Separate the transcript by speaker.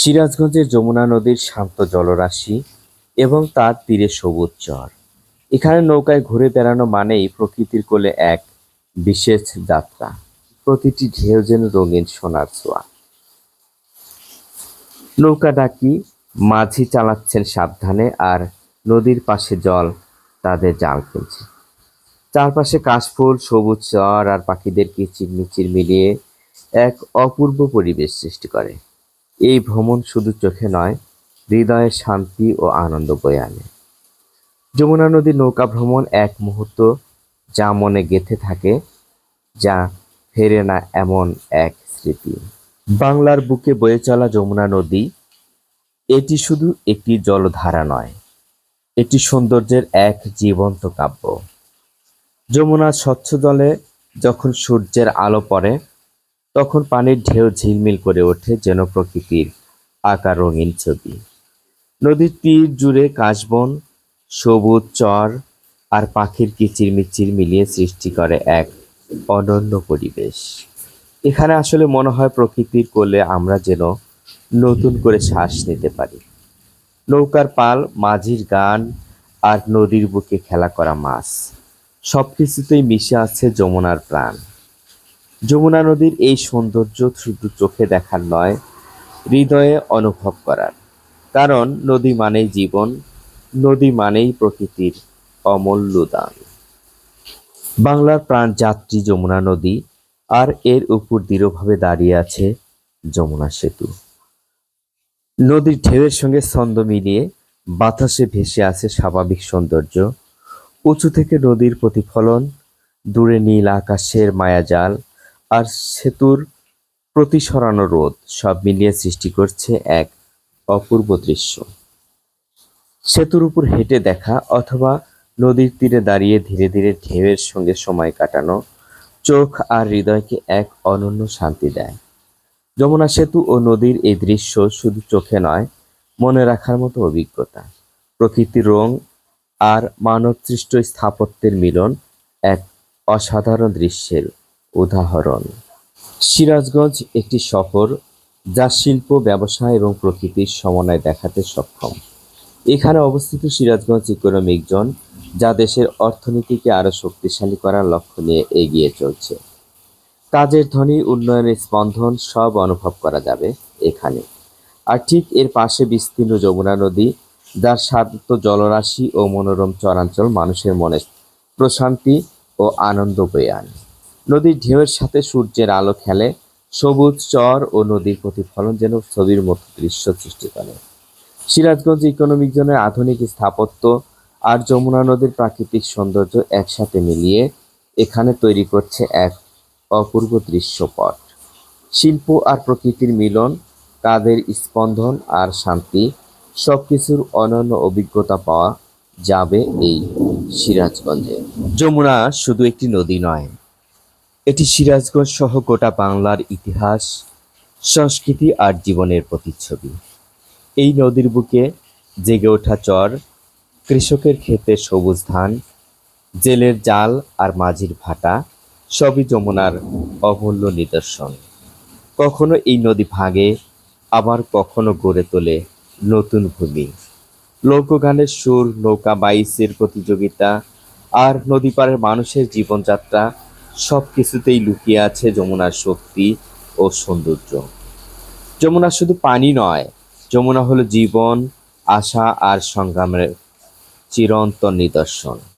Speaker 1: সিরাজগঞ্জের যমুনা নদীর শান্ত জলরাশি এবং তার তীরে সবুজ চর। এখানে নৌকায় ঘুরে বেড়ানো মানেই প্রকৃতির কোলে এক বিশেষ যাত্রা। প্রতিটি ঢেউ যেন রঙিন সোনার ছোঁয়া নৌকা ডাকি, মাঝি চালাচ্ছেন সাবধানে আর নদীর পাশে জল তাদের জাল ফেলছে। চারপাশে কাশফুল, সবুজ চর আর পাখিদের কিচির মিচির মিলিয়ে এক অপূর্ব পরিবেশ সৃষ্টি করে। এই ভ্রমণ শুধু চোখে নয়, হৃদয়ে শান্তি ও আনন্দ বয়ে আনে। যমুনা নদীর নৌকা ভ্রমণ এক মুহূর্ত যা মনে গেঁথে থাকে, যা ফেরে না এমন এক স্মৃতি। বাংলার বুকে বয়ে চলা যমুনা নদী, এটি শুধু একটি জলধারা নয়, এটি সৌন্দর্যের এক জীবন্ত কাব্য। যমুনার স্বচ্ছ জলে যখন সূর্যের আলো পড়ে তখন পানির ঢেউ ঝিলমিল করে ওঠে যেন প্রকৃতির আঁকা রঙিন ছবি। নদীর তীর জুড়ে কাশবন, সবুজ চর আর পাখির কিচিরমিচির মিলিয়ে সৃষ্টি করে এক অনন্য পরিবেশ। এখানে আসলে মনে হয় প্রকৃতির কোলে আমরা যেন নতুন করে শ্বাস নিতে পারি। নৌকার পাল, মাঝির গান আর নদীর বুকে খেলা করা মাছ সব কিছুতেই মিশে আছে যমুনার প্রাণ। যমুনা নদীর এই সৌন্দর্য শুধু চোখে দেখার নয়, হৃদয়ে অনুভব করার। কারণ নদী মানেই জীবন, নদী মানেই প্রকৃতির অমূল্য দান। বাংলার প্রাণ যাত্রী যমুনা নদী আর এর উপর দৃঢ়ভাবে দাঁড়িয়ে আছে যমুনা সেতু। নদীর ঢেউয়ের সঙ্গে ছন্দ মিলিয়ে বাতাসে ভেসে আছে স্বাভাবিক সৌন্দর্য। উঁচু থেকে নদীর প্রতিফলন, দূরে নীল আকাশের মায়াজাল আর সেতুর প্রতি সরানো রোদ সব মিলিয়ে সৃষ্টি করছে এক অপূর্ব দৃশ্য। সেতুর উপর হেঁটে দেখা অথবা নদীর তীরে দাঁড়িয়ে ধীরে ধীরে ঢেউয়ের সঙ্গে সময় কাটানো চোখ আর হৃদয়কে এক অনন্য শান্তি দেয়। যমুনা সেতু ও নদীর এই দৃশ্য শুধু চোখে নয়, মনে রাখার মতো অভিজ্ঞতা। প্রকৃতির রং আর মানবসৃষ্ট স্থাপত্যের মিলন এক অসাধারণ দৃশ্যের উদাহরণ। সিরাজগঞ্জ একটি শহর যা শিল্প ব্যবসা এবং প্রকৃতির সমন্বয় দেখাতে সক্ষম। এখানে অবস্থিত সিরাজগঞ্জ ইকোনমিক জোন যা দেশের অর্থনীতিকে আরও শক্তিশালী করার লক্ষ্য নিয়ে এগিয়ে চলছে। কাজের ধ্বনি, উন্নয়নের স্পন্দন সব অনুভব করা যাবে এখানে। আর ঠিক এর পাশে বিস্তীর্ণ যমুনা নদী, যার শান্ত জলরাশি ও মনোরম চরাঞ্চল মানুষের মনে প্রশান্তি ও আনন্দ বয়ে আনে। নদীর ঢেউয়ের সাথে সূর্যের আলো খেলে, সবুজ চর ও নদীর প্রতিফলন যেন ছবির মতো দৃশ্য সৃষ্টি করে। সিরাজগঞ্জ ইকোনমিক জোনের আধুনিক স্থাপত্য আর যমুনা নদীর প্রাকৃতিক সৌন্দর্য একসাথে মিলিয়ে এখানে তৈরি করছে এক অপূর্ব দৃশ্যপট। শিল্প আর প্রকৃতির মিলন তাদের স্পন্দন আর শান্তি, সবকিছুর অনন্য অভিজ্ঞতা পাওয়া যাবে এই সিরাজগঞ্জে। যমুনা শুধু একটি নদী নয় এটি সিরাজগঞ্জ সহ গোটা বাংলার ইতিহাস, সংস্কৃতি আর জীবনের প্রতিচ্ছবি। এই নদীর বুকে জেগে ওঠা চর, কৃষকের ক্ষেতে সবুজ ধান, জেলের জাল আর মাঝির ভাটা সবই যমুনার অমূল্য নিদর্শন। কখনো এই নদী ভাঙে, আবার কখনো গড়ে তোলে নতুন ভূমি। লোকগানের সুর, নৌকা, বাইসের প্রতিযোগিতা আর নদী পাড়ের মানুষের জীবনযাত্রা সব কিছুতেই লুকিয়ে আছে যমুনার শক্তি ও সৌন্দর্য। যমুনা শুধু পানি নয়, যমুনা হলো জীবন, আশা আর সংগ্রামের চিরন্তন নিদর্শন।